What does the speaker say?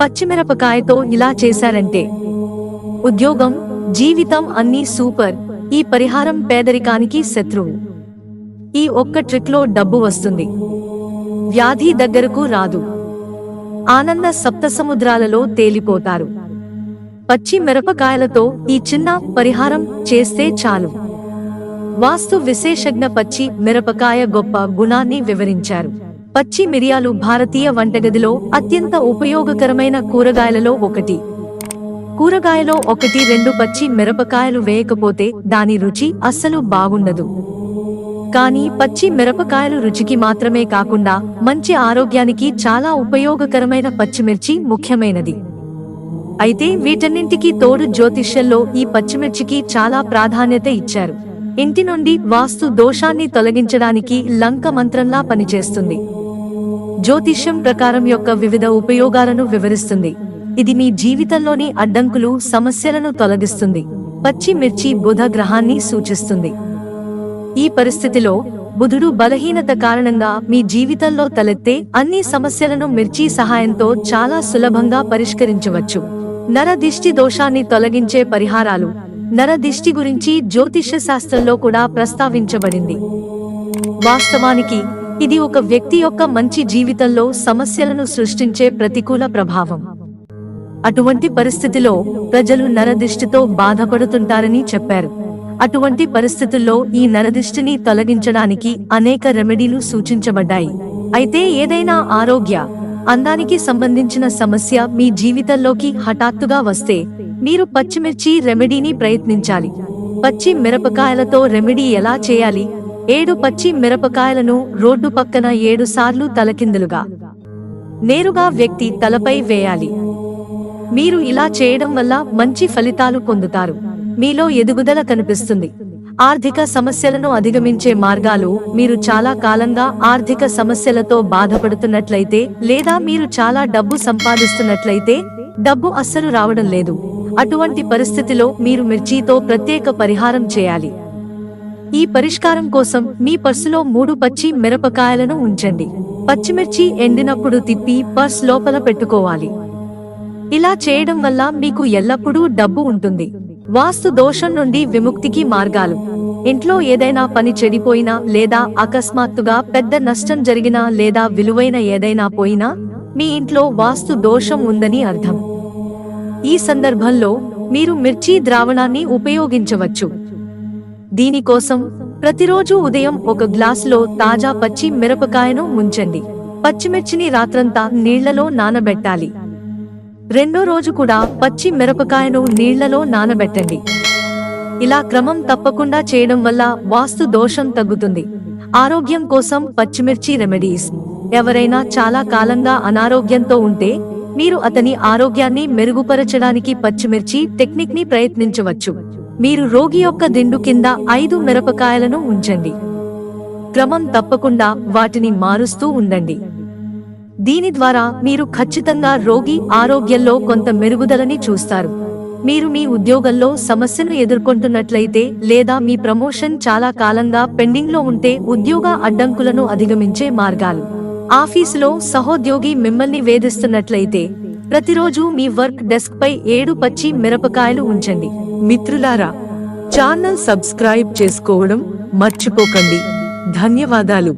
పచ్చిమిరపకాయతో ఇలా చేశారంటే. ఉద్యోగం జీవితం అన్నీ సూపర్. ఈ పరిహారం పేదరికానికి శత్రువు. ఈ ఒక్క ట్రిక్లో డబ్బు వస్తుంది. వ్యాధి దగ్గరకు రాదు. ఆనంద సప్త సముద్రాలలో తేలిపోతారు. పచ్చి మిరపకాయలతో ఈ చిన్న పరిహారం చేస్తే చాలు. వాస్తు విశేషజ్ఞ పచ్చి మిరపకాయ గొప్ప గుణాన్ని వివరించారు. పచ్చి మిరియాలు భారతీయ వంటగదిలో అత్యంత ఉపయోగకరమైన కూరగాయలలో ఒకటి. కూరగాయలో ఒకటి రెండు పచ్చి మిరపకాయలు వేయకపోతే దాని రుచి అస్సలు బాగుండదు. కానీ పచ్చి మిరపకాయలు రుచికి మాత్రమే కాకుండా మంచి ఆరోగ్యానికి చాలా ఉపయోగకరమైన పచ్చిమిర్చి ముఖ్యమైనది. అయితే వీటన్నింటికి తోడు జ్యోతిష్యంలో ఈ పచ్చిమిర్చికి చాలా ప్రాధాన్యత ఇచ్చారు. ఇంటి నుండి వాస్తు దోషాన్ని తొలగించడానికి లంక మంత్రంలా పనిచేస్తుంది. జ్యోతిష్యం ప్రకారం యొక్క వివిధ ఉపయోగాలను వివరిస్తుంది. ఇది మీ జీవితంలోని అడ్డంకులు సమస్యలను తొలగిస్తుంది. పచ్చి మిర్చి బుధ గ్రహాన్ని సూచిస్తుంది. ఈ పరిస్థితిలో బుధుడు బలహీనత కారణంగా మీ జీవితంలో తలెత్తే అన్ని సమస్యలను మిర్చి సహాయంతో చాలా సులభంగా పరిష్కరించవచ్చు. నర దిష్టి దోషాన్ని తొలగించే పరిహారాలు. నర దిష్టి గురించి జ్యోతిష్య శాస్త్రంలో కూడా ప్రస్తావించబడింది. వాస్తవానికి ఇది ఒక వ్యక్తి యొక్క మంచి జీవితంలో సమస్యలను సృష్టించే ప్రతికూల ప్రభావం. అటువంటి పరిస్థితిలో ప్రజలు నరదిష్టితో బాధపడుతుంటారని చెప్పారు. అటువంటి పరిస్థితుల్లో ఈ నరదిష్టిని తొలగించడానికి అనేక రెమెడీలు సూచించబడ్డాయి. అయితే ఏదైనా ఆరోగ్య అందానికి సంబంధించిన సమస్య మీ జీవితంలోకి హఠాత్తుగా వస్తే మీరు పచ్చిమిర్చి రెమెడీని ప్రయత్నించాలి. పచ్చి మిరపకాయలతో రెమెడీ ఎలా చేయాలి? ఏడు పచ్చి మిరపకాయలను రోడ్డు పక్కన ఏడు సార్లు తలకిందులుగా. నేరుగా వ్యక్తి తలపై వేయాలి. మీరు ఇలా చేయడం వల్ల మంచి ఫలితాలు పొందుతారు. మీలో ఎదుగుదల కనిపిస్తుంది. ఆర్థిక సమస్యలను అధిగమించే మార్గాలు మీరు చాలా కాలంగా ఆర్థిక సమస్యలతో బాధపడుతున్నట్లయితే లేదా మీరు చాలా డబ్బు సంపాదిస్తున్నట్లయితే డబ్బు అస్సలు రావడం లేదు. అటువంటి పరిస్థితిలో మీరు మిర్చితో ప్రత్యేక పరిహారం చేయాలి. ఈ పరిష్కారం కోసం మీ పర్సులో మూడు పచ్చి మిరపకాయలను ఉంచండి. పచ్చిమిర్చి ఎండినప్పుడు తిప్పి పర్స్ లోపల పెట్టుకోవాలి. ఇలా చేయడం వల్ల మీకు ఎల్లప్పుడూ డబ్బు ఉంటుంది. వాస్తు దోషం నుండి విముక్తికి మార్గాలు. ఇంట్లో ఏదైనా పని చెడిపోయినా లేదా అకస్మాత్తుగా పెద్ద నష్టం జరిగినా లేదా విలువైన ఏదైనా పోయినా మీ ఇంట్లో వాస్తు దోషం ఉందని అర్థం. ఈ సందర్భంలో మీరు మిర్చి ద్రావణాన్ని ఉపయోగించవచ్చు. దీనికోసం ప్రతిరోజు ఉదయం ఒక గ్లాసులో తాజా పచ్చి మిరపకాయను ముంచండి. పచ్చిమిర్చిని రాత్రంతా నీళ్ళలో నానబెట్టాలి. రెండో రోజు కూడా పచ్చి మిరపకాయను నీళ్ళలో నానబెట్టండి. ఇలా క్రమం తప్పకుండా చేయడం వల్ల వాస్తు దోషం తగ్గుతుంది. ఆరోగ్యం కోసం పచ్చిమిర్చి రెమెడీస్. ఎవరైనా చాలా కాలంగా అనారోగ్యంతో ఉంటే మీరు అతని ఆరోగ్యాన్ని మెరుగుపరచడానికి పచ్చిమిర్చి టెక్నిక్ని ప్రయత్నించవచ్చు. మీరు రోగి యొక్క దిండు కింద ఐదు మిరపకాయలను ఉంచండి. క్రమం తప్పకుండా వాటిని మారుస్తూ ఉండండి. దీని ద్వారా మీరు ఖచ్చితంగా రోగి ఆరోగ్యంలో కొంత మెరుగుదలని చూస్తారు. మీరు మీ ఉద్యోగంలో సమస్యను ఎదుర్కొంటున్నట్లయితే లేదా మీ ప్రమోషన్ చాలా కాలంగా పెండింగ్లో ఉంటే ఉద్యోగ అడ్డంకులను అధిగమించే మార్గాలు. ఆఫీసులో సహోద్యోగి మిమ్మల్ని వేధిస్తున్నట్లయితే ప్రతిరోజు మీ వర్క్ డెస్క్ పై ఏడు పచ్చి మిరపకాయలు ఉంచండి. మిత్రులారా ఛానల్ సబ్స్క్రైబ్ చేసుకోవడం మర్చిపోకండి. ధన్యవాదాలు.